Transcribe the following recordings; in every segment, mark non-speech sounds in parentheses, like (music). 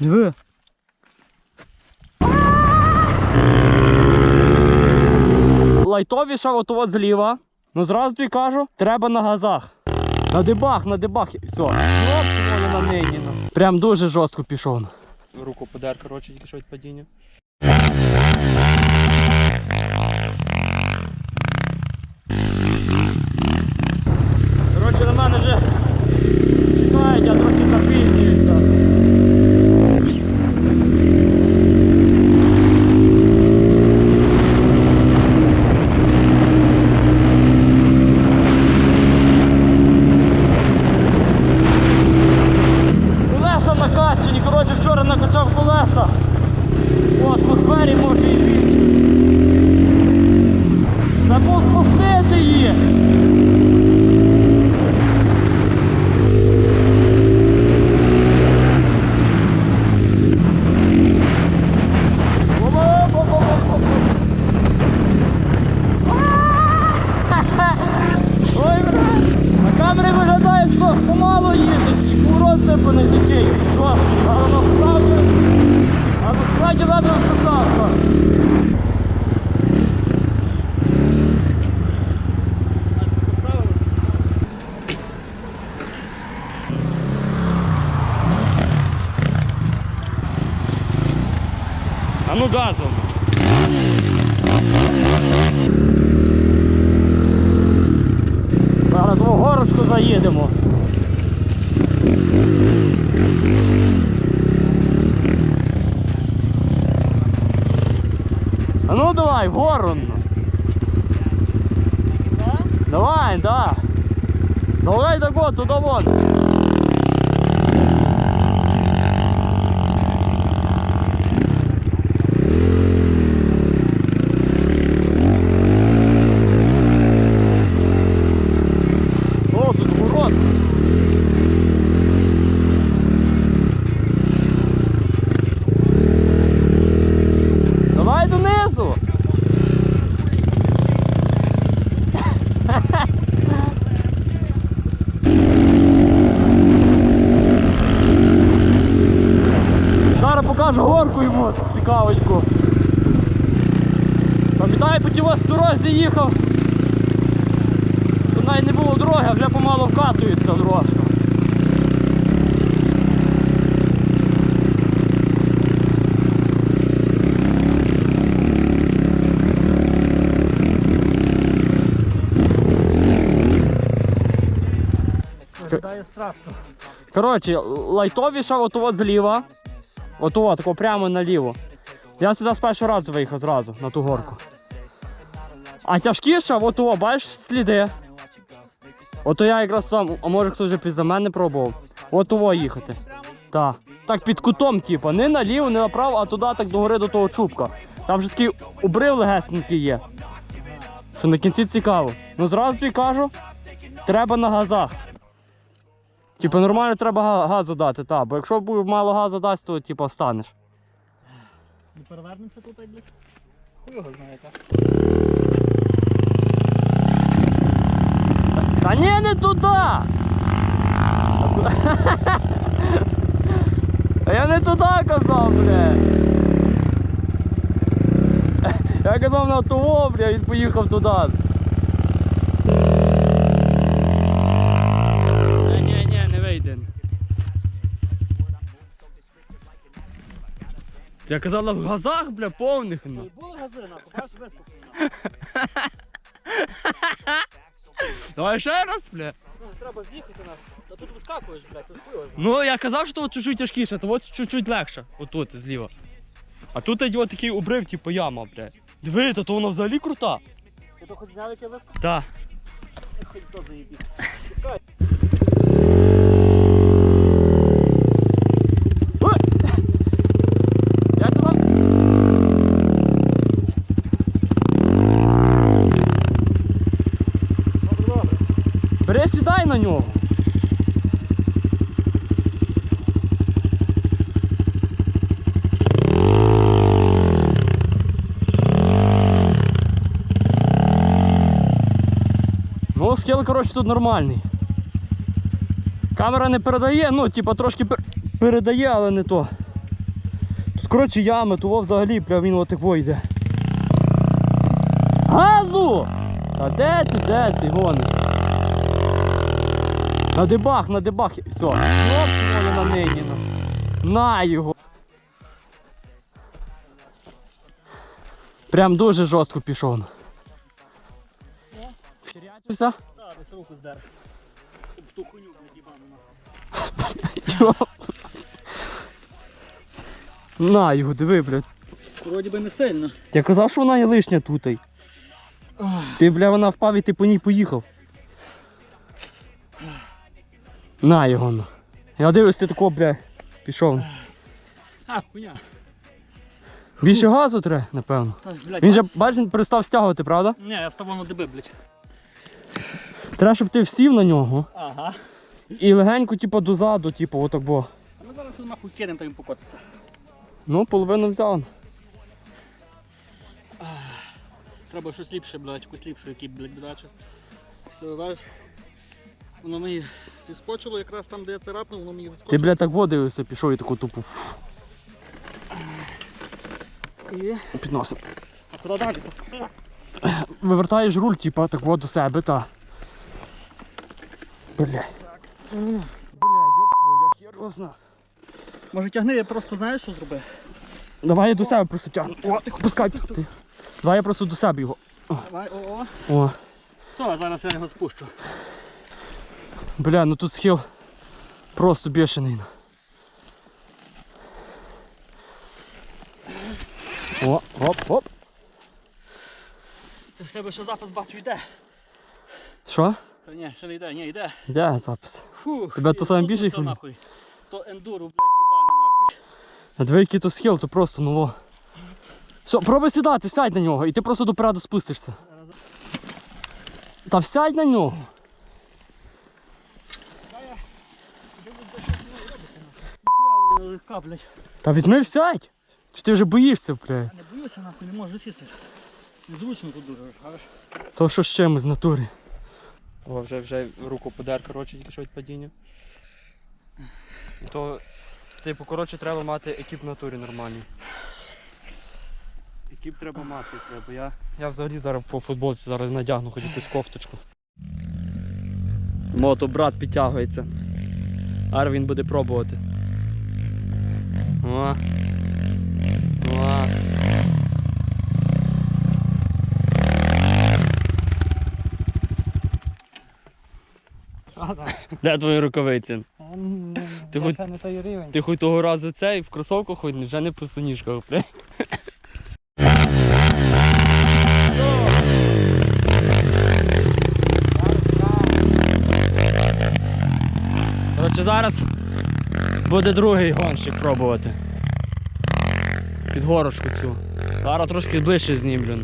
Диви. Лайтовіша от от зліва. Ну зразу тобі кажу, треба на газах. На дебах, на дебах. Все. Оп, на нині. ну. Прям дуже жорстко пішов. Руку подер, коротше, тільки що від падіння. Коротше, на мене вже чекають, я трохи запізнююся. Колеса накачані, коротше, вчора накачав колеса. По атмосфері може і більше. Забув спустити її. Ой, брат! На камері виглядає, що помало їздить і поворот типу не такий. Що? Але насправді, а насправді ледве вписався. А ну газом. Зараз в горочку заїдемо. А ну давай, вгору. Давай, да. Давай так вот, туда вон. О, тут город. Давай донизу. Зараз покажу горку йому цікавочку. Пам'ятаю, по тій ось дорозі їхав. Тут навіть не було дороги, а вже помало вкатується дорожка. Страшно. Коротше, лайтовіша от от зліва. От от, тако прямо наліво. Я сюди з першого разу виїхав зразу на ту горку. А тяжкіша, от о, бачиш сліди. Ото я якраз сам, а може хтось вже пізда мене пробував. От того їхати. Так. Так під кутом, типу, не наліво, не направо, а туди так догори до того чубка. Там вже такий обрив легесенький є. Що на кінці цікаво. Ну зразу тобі кажу, треба на газах. Типу нормально треба газу дати, так. Бо якщо мало газу дасть, то типу станеш. Не перевернемося тут, блядь? Хуй його знаєте. Та ні, не туди! А я не туди казав, бля. Я казав на того, бля, він поїхав туди. Я казав на газах, бля, повних. Ну. (laughs) Давай ще раз, бля. Ну, треба з'їхати, нахуй. Та тут вискакуєш, блядь, тут хуй його знає. Ну, я казав, що тут чуть-чуть тяжкіше, то от чуть-чуть легше. Отут, зліва. А тут йде такий обрив, типу яма, блядь. Диви, то, то вона взагалі крута. Ти то хоч зняв, яке вискочив? Так. Хоч то заїбіть. Чекай. (laughs) Бери на нього. Ну, схил, коротше, тут нормальний. Камера не передає, ну, типа трошки пер- передає, але не то. Тут, Коротше, ями, того взагалі прям він отако йде. Газу! А де ти, де ти гониш? На дебах, на дебах. Все. Оп, на нині. На. його. Прям дуже жорстко пішов. Фірячився? Так, десь руку здер. Ту хуйню, блядь, їбану. нахуй. На його, диви, блядь. Вроді би не сильно. Я казав, що вона є лишня тут. Ти, бля, вона впав і ти по ній поїхав. На його. на. Я дивлюсь, ти тако, бля, пішов. А, хуйня. Більше газу треба, напевно. Блядь, Він же, бачиш, він перестав стягувати, правда? Ні, я вставав на деби, блядь. Треба, щоб ти всів на нього Ага. і легенько, типу, дозаду, типу, отак бо. А ми зараз його нахуй кинемо, то він покотиться. Ну, половину взяв. Треба щось ліпше, блядь, якусь ліпшу, який, блядь, додача. Все, бачиш? Воно мені зіскочило якраз там, де я це рапнув, воно мені Ти, бля, так водився, пішов і таку тупу фу, І... підносив. А куди далі? Вивертаєш руль, типу, так от до себе, та. Бля. Бля, йоп твою, я хер його знаю. Може тягни, я просто знаєш, що зроби? Давай я до себе просто тягну. О, пускай. Ти. Давай я просто до себе його. Давай, о, о. О, Все, зараз я його спущу. Бля, ну тут схил просто бешений. О, оп, оп. Ти в тебе ще запис бачу йде. Що? Та ні, ще не йде, ні, йде. Де запис? Фух, Тебе то саме більше все нахуй. То ендуро, блядь, їбане нахуй. На дві який то схил, то просто ну. во. Все, пробуй сідати, сядь на нього, і ти просто допереду спустишся. Та сядь на нього. Ніхуя вона легка, блядь. Та візьми сядь. Чи ти вже боїшся, бля? Я не боюся, нахуй, не можу сісти. Незручно тут дуже, знаєш. То що з чим з натури. О, вже вже руку подер, коротше, тільки що від падіння. То, типу, коротше, треба мати екіп в натурі нормальний. Екіп треба мати, треба. Я, я взагалі зараз по футболці зараз надягну хоч якусь кофточку. Мото брат підтягується. Ар він буде пробувати. О. О. Де твої рукавиці? Ти хоч- не той рівень. Ти хоч того разу цей в кросовках хоч вже не по синіжках, бля. Коротше, зараз буде другий гонщик пробувати. Під горошку цю. Зараз трошки ближче знімлю.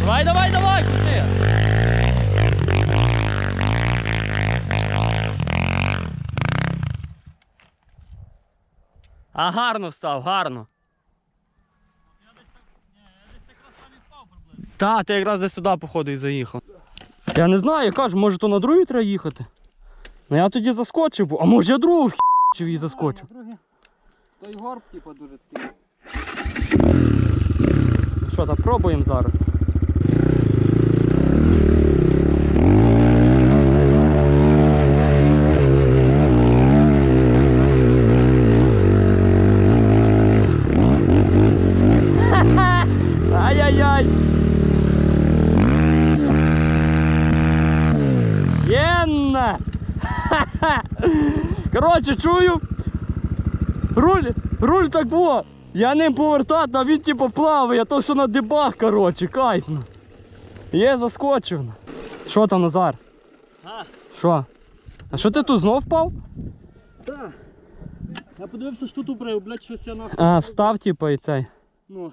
Давай, давай, давай, крути! А гарно встав, гарно. Та, ти якраз десь туди, походу, і заїхав. Я не знаю, я кажу, може то на другий треба їхати. Ну я тоді заскочив, бо- а може я другу вхів і заскочив. Другий. Той горб, типу, дуже такий. Що, так пробуємо зараз. Коротше, чую. Руль, руль так во. Я ним повертати, а він типу плаває, то що на дебах, коротше, кайфно. Є, заскочив. Що там, Назар? А, Що? А що ти тут знов впав? так. Я подивився, що тут убрив, блядь, щось я нахуй. А, встав, типу, і цей. Ну.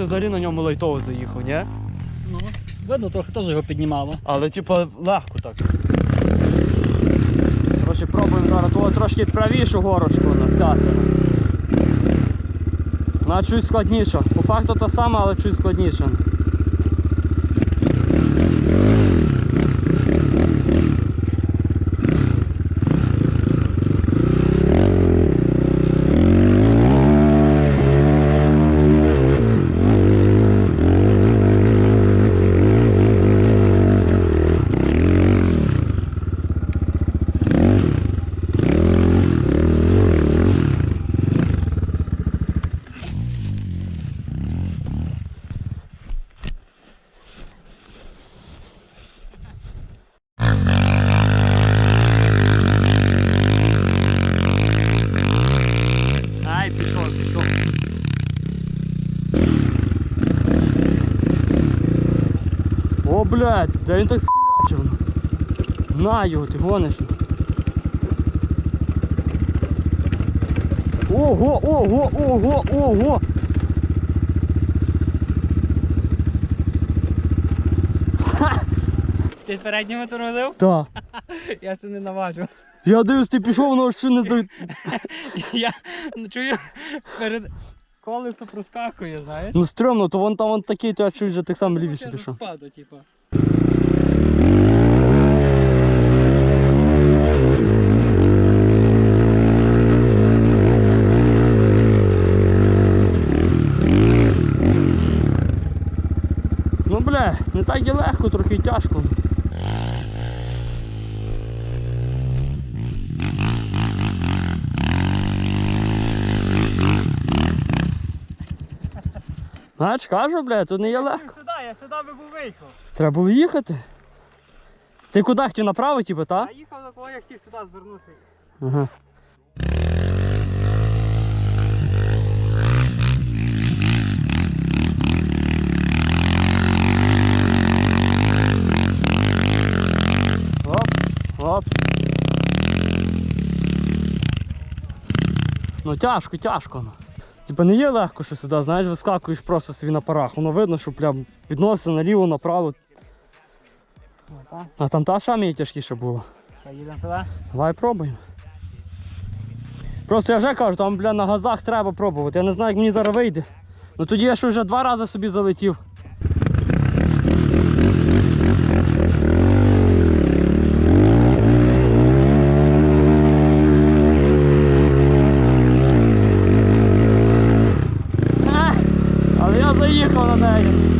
Здається, взагалі на ньому лайтово заїхав, ні? Ну, видно, трохи теж його піднімало. Але типа легко так. Коротше, пробуємо зараз того трошки правішу горочку насяти. Вона чуть складніша. По факту та сама, але чуть складніша. Ай, пішов, пішов. О, блядь, де він так скірячив? На його, ти гониш. Ого, ого, ого, ого! (laughs) Ти переднього тормозив? Так. (laughs) Я це не наважу. Я дивлюсь, ти пішов, воно ще не здає. (laughs) Я ну, чую перед колесо проскакує, знаєш? Ну стрьомно, то вон там вон такий, то я чую, вже так само лівіше пішов. типа. Ну бля, не так і легко, трохи тяжко. Знаєш, кажу, бля, тут не є легко. Сюди, я сюди би був виїхав. Треба було їхати. Ти куди хотів направо, типу, та? А їхав за кого я хотів сюди звернутися. Ага. Оп, оп. Ну тяжко, тяжко. Типа не є легко, що сюди, знаєш, вискакуєш просто собі на парах. Воно видно, що прям підносить наліво, направо. А там та шамі тяжкіше було. Що, їдемо туди? Давай пробуємо. Просто я вже кажу, там бля, на газах треба пробувати. Я не знаю, як мені зараз вийде. Ну тоді я що вже два рази собі залетів. А, Але я заїхав на неї.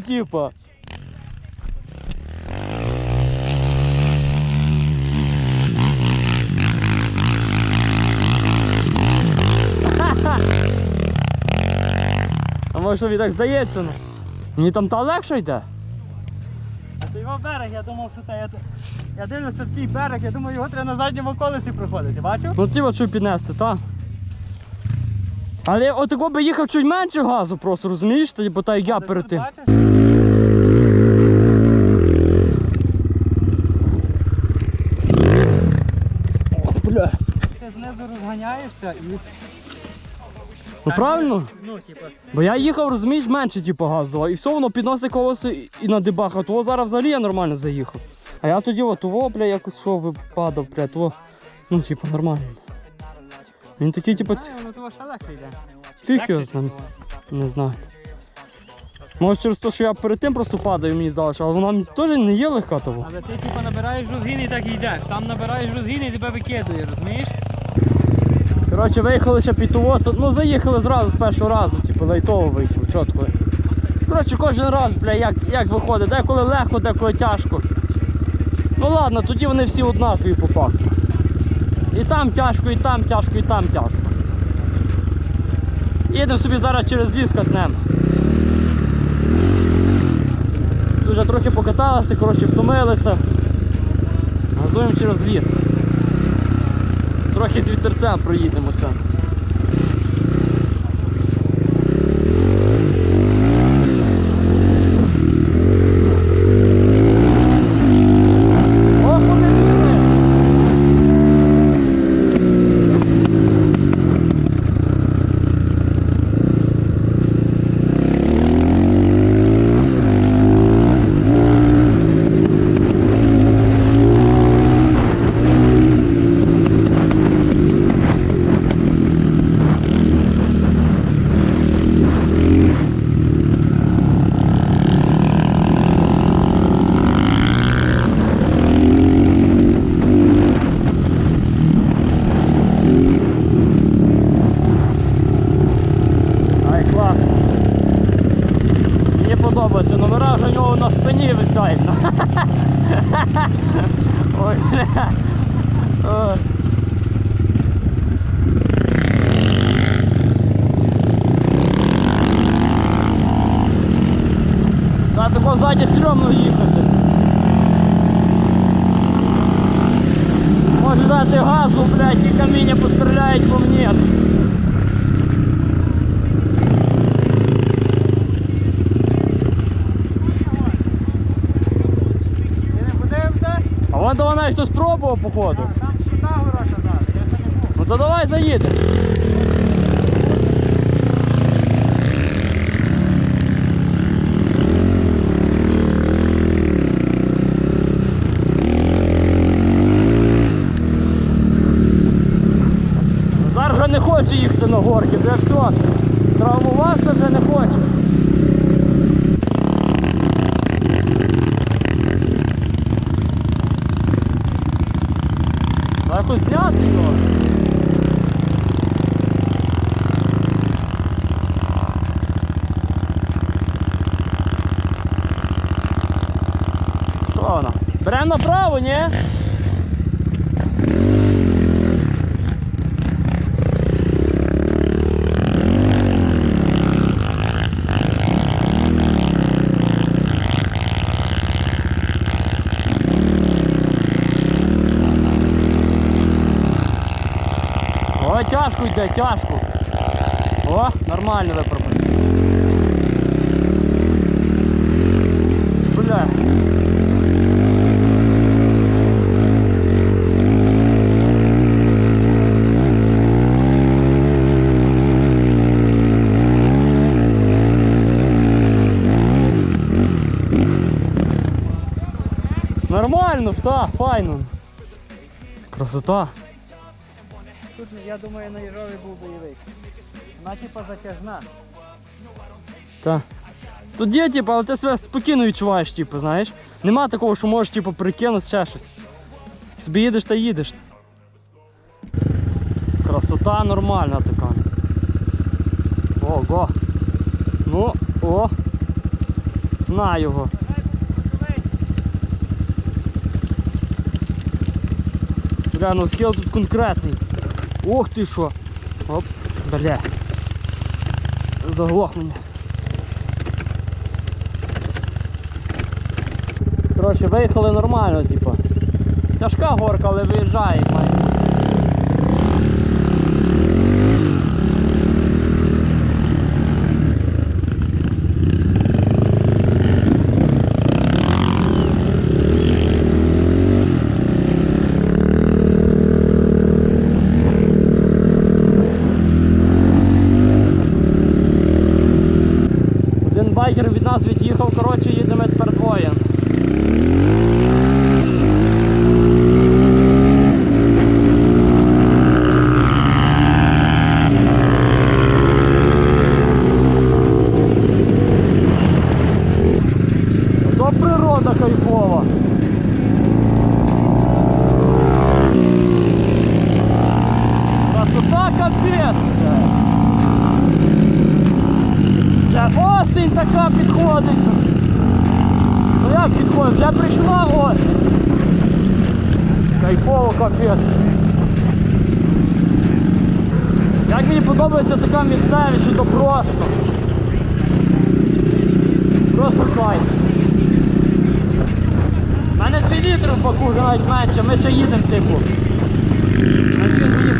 Типа. А може тобі так здається? Ну? Мені там та легше йде. А то його берег, я думав, що це. Я, я дивлюся тій берег, я думаю, його треба на задньому колесі проходити, бачив? Ну от що піднести, та? Але отако би їхав чуть менше газу просто, розумієш? Бо та як я перед тим. Бачиш? Бля. Ти знизу розганяєшся і. Ну правильно? Ну, типа, Бо я їхав, розумієш, менше типу газ давав. І все, воно підносить колесо і- і на дебах, а того зараз взагалі я нормально заїхав. А я тоді от того, бля, якось що випадав, бля, того, ну, типу, нормально. Він такий, типу, ц- знаю, ну того ще легше йде. фіг його знає. Не знаю. Може через те, що я перед тим просто падаю, мені здалося, але вона мені теж не є легка того. Але ти типа набираєш розгін і так і йдеш. Там набираєш розгін і тебе викидує, розумієш? Коротше, виїхали ще під того, то, ну заїхали зразу з першого разу, типу, лайтово вийшов, чітко. Коротше, кожен раз, бля, як, як виходить, деколи легко, деколи тяжко. Ну ладно, тоді вони всі однакові по факту. І там тяжко, і там тяжко, і там тяжко. Їдемо собі зараз через ліс катнемо. Дуже трохи покаталися, коротше, втомилися. Газуємо через ліс. Трохи з вітерцем проїдемося. Ох, вони їдуть! його на спині висять. Ой, бля. Ой. Та тако ззаді стрьомно їхати. Може дати газу, блядь, і каміння постріляють по мені. А вон до вона хтось пробував, походу. Там шута гора казали, я не був. Ну то давай заїдемо. Зараз вже не їхати на горки, вже все. Травмувався вже не хоче. Якось зняти його. Що вона? Беремо направо, ні? Йде, тяжко. О, нормально ви пропустили. Бля. Нормально, та, файно. Красота. Я думаю, на Єжові був бойовик. Вона типа затяжна. Та. Тут є, типу, але ти себе спокійно відчуваєш, типу, знаєш. Нема такого, що можеш типу, прикинути ще щось. Собі їдеш та їдеш. Красота нормальна така. Ого. Ну, о. На його. Бля, ну схил тут конкретний. Ох ти що. Оп, бля. Заглох мене. Коротше, виїхали нормально, типу. Тяжка горка, але виїжджає, від'їхав, коротше, їдемо тепер подобається така місцевість, що то просто. Просто кайф. У мене 2 літри в баку вже навіть менше, ми ще їдемо типу. Ми ще мені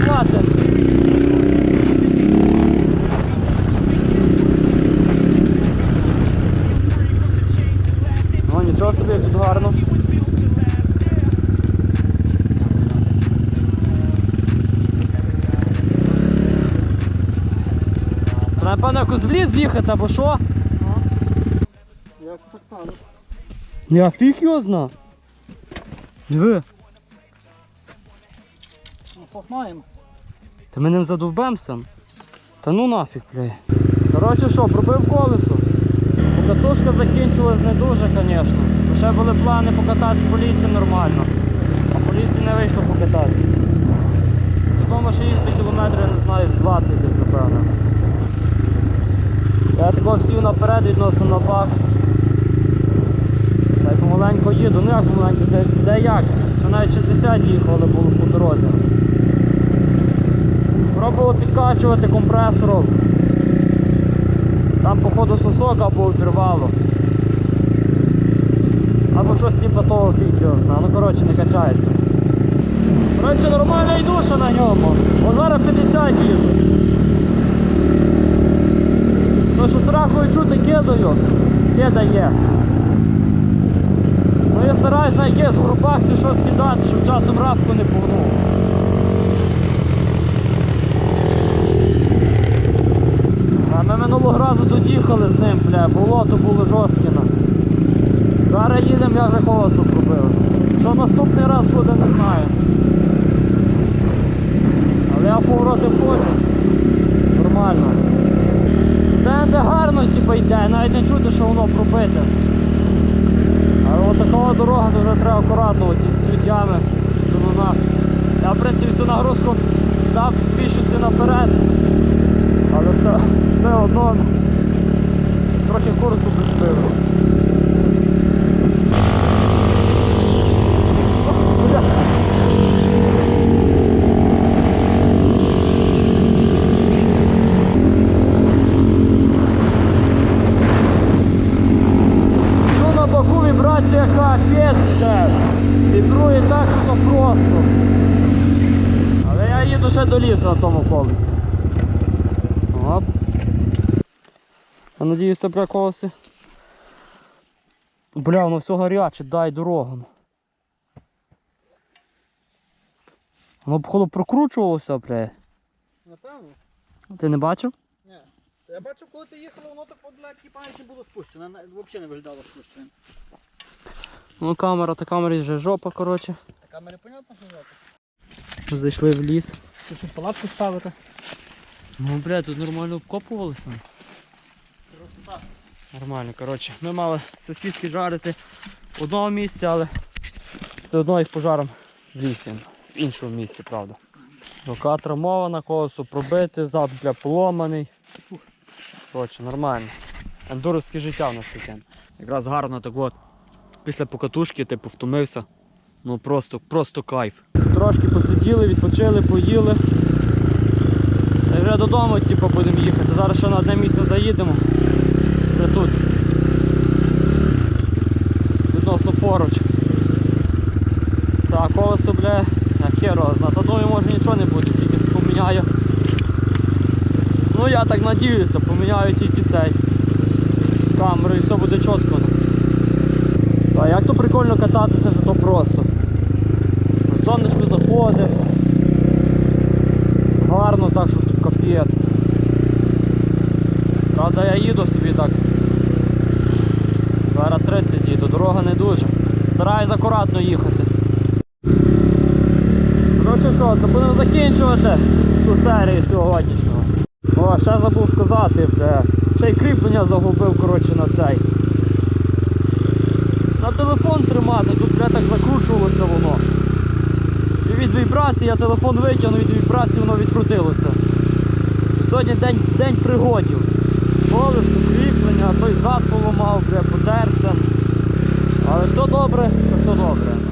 Напевно, якось в ліс їхати або що? Як так пане? Я фіг його зна. Диви. Насос маємо. Та ми ним задовбемося. Та ну нафіг, бля. Коротше що, пробив колесо. Покатушка закінчилась не дуже, звісно. Ще були плани покататися по лісі нормально. А по лісі не вийшло покататися. Додому ще їздити кілометри, не знаю, з 20 десь, напевно. Я сів наперед відносно на бак. помаленько їду. Ну як помаленько, де, де як? Це навіть 60 їхали було по дорозі. Пробувало підкачувати компресором. Там походу сосок або обірвало. Або щось типу того фігу. Ну коротше не качається. Коротше нормально йду ще на ньому. О зараз 50 їду. Ну що страхою чути кидаю, кидає. Ну я стараюсь на якихось групах чи щось кидати, щоб часом равку не погнув. А ми минулого разу тут з ним, бля, болото було жорстке. Зараз їдемо, я вже колесо пробив. Що наступний раз буде, не знаю. Але я повороти хочу. Нормально. Де, де гарно типу, йде, навіть не чути, що воно пробите. Але от така дорога, то вже треба акуратно, ті, ями, що вона. Я в принципі всю нагрузку дав в більшості наперед. Але все, все одно трохи коротко приспив. Бля. Що на боку вібрація капець ще. Вібрує так, що просто. Але я їду ще до лісу на тому колесі. Оп. Я надіюся, бля, колеси. Бля, воно все гаряче, дай дорогу. Воно походу прокручувалося, бля. Напевно. Ти не бачив? Ні. Я бачу, коли ти їхала, воно так легкі пам'яті було спущено. Взагалі не виглядало спущеним. Ну камера, та камері вже жопа, коротше. Та камери понятно, що це? Зайшли в ліс. Ти тут палатку ставити. Ну, бля, тут нормально обкопувалися. Нормально, коротше. Ми мали сосиски жарити в одному місці, але все одно їх пожаром в лісі. В іншому місці, правда. Рука травмована, колесо пробите, зад бля поломаний. Коротше, нормально. Ендуровське життя в нас таке. Якраз гарно так от. Після покатушки, типу, втомився. Ну просто, просто кайф. Трошки посиділи, відпочили, поїли. Та вже додому типу, будемо їхати. Зараз ще на одне місце заїдемо. Вже тут. Відносно поруч. Так, колесо, бля, а хер його. Та думаю, може нічого не буде, тільки поміняю. Ну я так надіюся, поміняю тільки цей. Камеру і все буде чітко. А як то прикольно кататися, що то просто. Сонечко заходить. Гарно так, що тут капець. Правда я їду собі так. Зараз 30 їду, дорога не дуже. Стараюсь акуратно їхати. Коротше що, то будемо закінчувати цю серію сьогоднішнього. О, ще забув сказати, бля. Ще й кріплення загубив, коротше, на цей. Тримати, тут бля так закручувалося воно. І від вібрації я телефон витягнув, від вібрації воно відкрутилося. Сьогодні день, день пригодів. Колесо, кріплення, той зад поламав, бля, потерся. Але все добре, все добре.